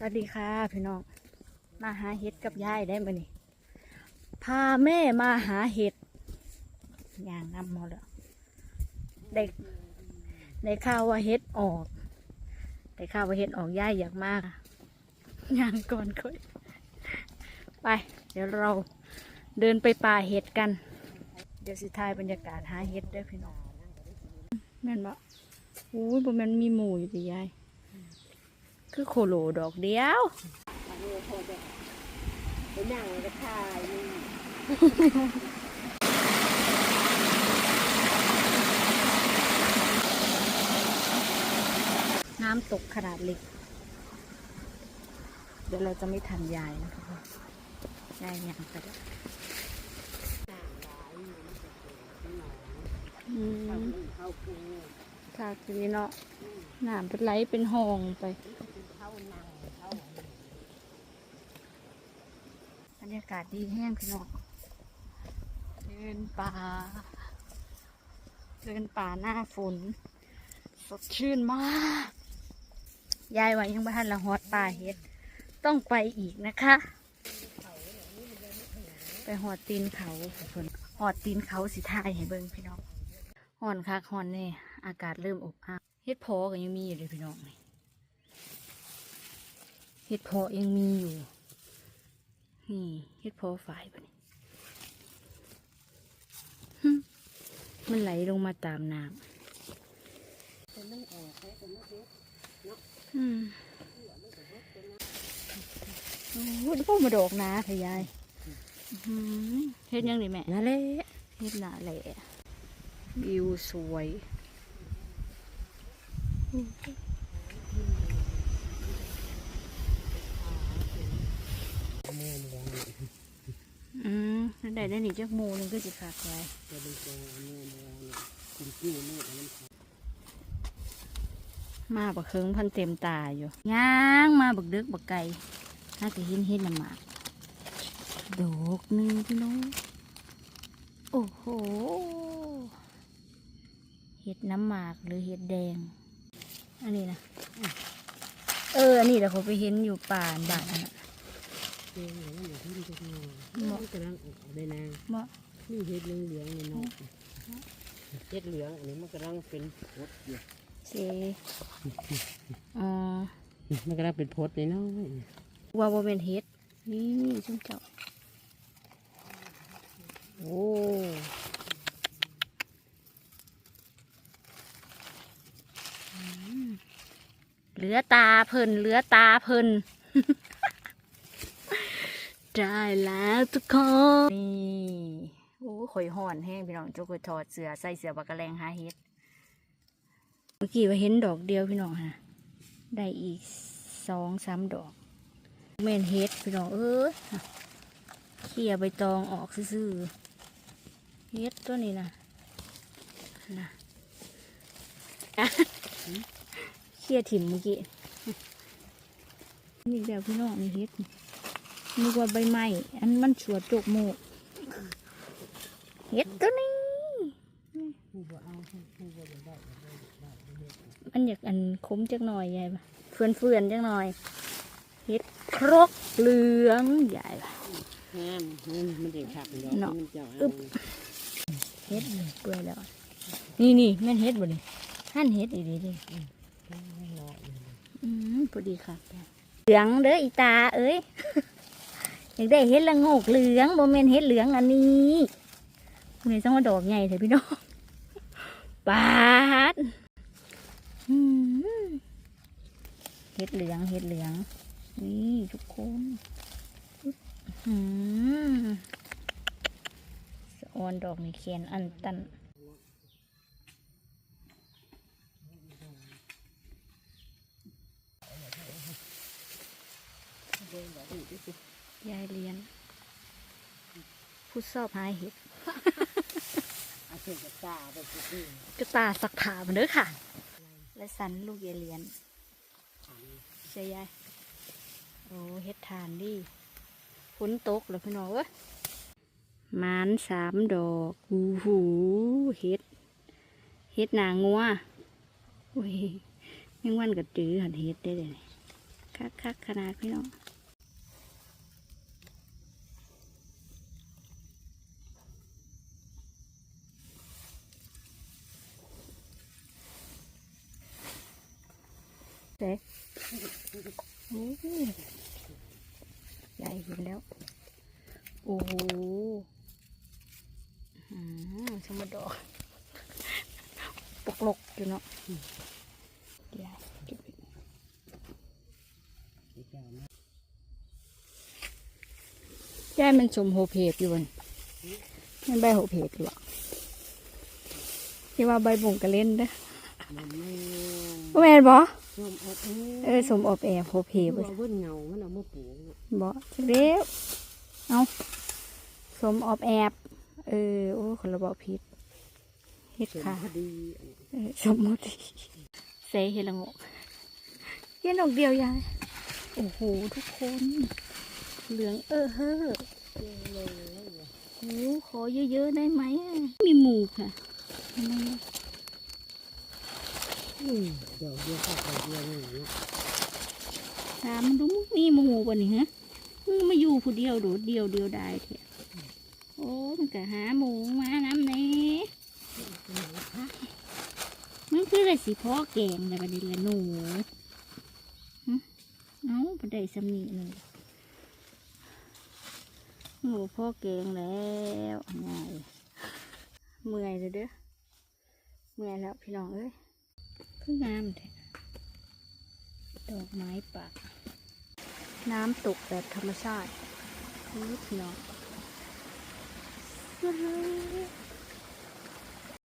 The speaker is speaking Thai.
สวัสดีค่ะพี่น้อง มาหาเห็ดกับยายได้ไหมนี่พาแม่มาหาเห็ดอย่างนำหมดแล้วเด็กได้ข่าวว่าเห็ดออกได้ข่าวว่าเห็ดออกยายอยากมากอย่างก่อนค่อยไป เดี๋ยวเราเดินไปป่าเห็ดกัน เดี๋ยวสิทายบรรยากาศหาเห็ดเด้พี่น้องแม่นบ่อู้ยบ่แมันมีหมูอยู่ติยาย คือโคโลดอกเดียวไปนั่งก็ถ่ายนี่น้ำตกขนาดเล็ก เดี๋ยวเราจะไม่ทันยายนะครับพ่อยายยังไปแล้วอืมเข้ากูค่ะทีนี้เนาะน้ำเป็นไหลเป็นห้องไป เข้านั่งเข้า บ รรยากาศดีแห้งพี่น้องเดินป่า เดินป่าหน้าฝน สดชื่นมาก ยายว่ายังไม่ทันละฮอดป่าเฮ็ด ต้องไปอีกนะคะ ไปหอดตีนเขาฝนหอดตีนเขาสิทายให้เบิ่งพี่น้องหอนคักหอนแน่อากาศเริ่มอบอ้าวเฮ็ดพอก็ยังมีอยู่เลยพี่น้องเฮ็ดพอยังมีอยู่ นี่เฮ็ดพอฝ่ายปะนี่หึมันไหลลงมาตามน้แต่ไม่ออกแต่ไม่เด็ดำอืมโอ้โหนี่พวกมาดอกนาเถอะยายอื้อหือเฮ็ดยังนี่แม่นั่นแหละเฮ็ดหนาแหละวิวสวย แม่เลี้ยง อืมนั่นได้ได้หนีจากหมูหนึงก็สิขาดไว้จะเป็นตัวแม่เลี้ยงกินกิ้วแม่อันนั้นมาบักเคิงพันเต็มตาอยู่ย่างมาบักดึกบักไก่น่าจะห็นห็นน้ำหมากดอกหนึ่งพี่น้องโอ้โหเห็ดน้ำหมากหรือเห็ดแดง อันนี้นะอะเอออันนี้เดี๋ยวเขาไปเห็นอยู่ป่าบ้านนั่นน่ะเลี้ยงอย่างนั้นอย่างที่มันจะงอ กำลังออกได้นางเหมาะนี่เห็ดเหลืองเหลืองๆนี่เนาะเห็ดเหลืองอันนี้มันกำลังเป็นพดอยู่เสอ๋อมันกำลังเป็นพดนี่เนาะว่าว่าเป็นเห็ดนี่นี่ชุ่มเจ้า โอ้อืมเหลือตาเพิ่นเหลือตาเพิ่น ได้แล้วทุกคนนี่โอ้ข่อยห่อนแห้งพี่น้องเจ้าก็ถอดเสือใส่เสือบักกะแลงหาเห็ดเมื่อกี้ว่าเห็นดอกเดียวพี่น้องฮะได้อีกสองสามดอกเมนเฮ็ดพี่น้องเอ้ยเขี่ยใบตองออกซื่อๆเฮ็ดตัวนี้นะนะเขี่ยถิ่มเมื่อกี้นี่เดี๋ยวพี่น้องนี่เฮ็ด นึกว่าใบไม้อันมันสวดจกโมกเฮ็ดตัวนี้ผู้บ่เอาผู้บ่ได้มันอยากอันคมจักหน่อยใหญ่ปะเฟื่อนเฟื่อนๆจักหน่อยเฮ็ดครกเหลืองใหญ่ปะงามมันมันเด็กขักดอกเนาะมันเจ้าอึ๊บเฮ็ดนี่เปื่อยแล้ว นี่นี่แม่นเฮ็ดบ่นี่หั่นเฮ็ดอีดีดิอืมพอดีค่ะเหลืองเด้ออีตาเอ้ย อยากได้เฮ็ดละโงกเหลืองบ่แม่นเฮ็ดเหลืองอันนี้นี่ต้องมาดอกใหญ่เถอะพี่น้องปาดเฮ็ดเหลืองเฮ็ดเหลืองนี่ทุกคนอืมสะออนดอกนี่เขียนอันตัน ยายเรียนผู้ชอบหาเห็ดอาเสกตาไปสิกระตาสักถามเด้อค่ะ และสันลูกยายเรียนใช่ยายโอ้เฮ็ดทานดิฝนตกแล้วพี่น้องเอ้ยหมานสามดอกหูหูเฮ็ดเฮ็ดหนางัวโอ้ยแมงวันกับจือหันเฮ็ดได้เลยคักคักขนาดพี่น้อง เด็กใหญ่เห็นแล้ว โอ้โหสมดอกปกลกอยู่เนาะเก็บไว้ไอ้เจ้านะยายมันสมโหเพกอยู่บนมันใบโหเพกอยู่อะที่ว่าใบบุ่งกระเล่นเด้อ บ่แม่นบ่ส้มอบเอเออสมอบแอบโหเพอบ่ว่าเบิ้นเงามันเอามาปลูกน่ะบ่จักเด้วเอาสมอบแอบ เออโอ้คนละบอกผิดเฮ็ดสมค่ะพอดีอันนี้เออสมมุติเสเฮดละงกเฮ็ดดอกเดียวยายโอ้โหทุกคน เหลืองเออเฮ้อเจ๋งเลยว่ะโอ้ขอเยอะๆได้ไหมอะมีหมูค่ะทำไม อืมเดี๋ยวเดี๋ยวเข้าไปเดี๋ยวนี่นะถามมันดูมีหมูบ่นี่ฮะมึงมาอยู่ผู้เดียวโดดเดียวเดียวได้เถอะโอ้มันก็หาหมูมาน้ำนี่มันคืออะไรสิพ่อแกงแต่ประเด็นละหนูเอ้าประเดี๋ยวสำนีเลยหนูพ่อแกงแล้วง่ายเมื่อยเลยเด้อเมื่อยแล้วพี่น้องเอ้ย เพิ่งามแท้ดอกไม้ป่าน้ำตกแบบธรรมชาติคือพี่น้อง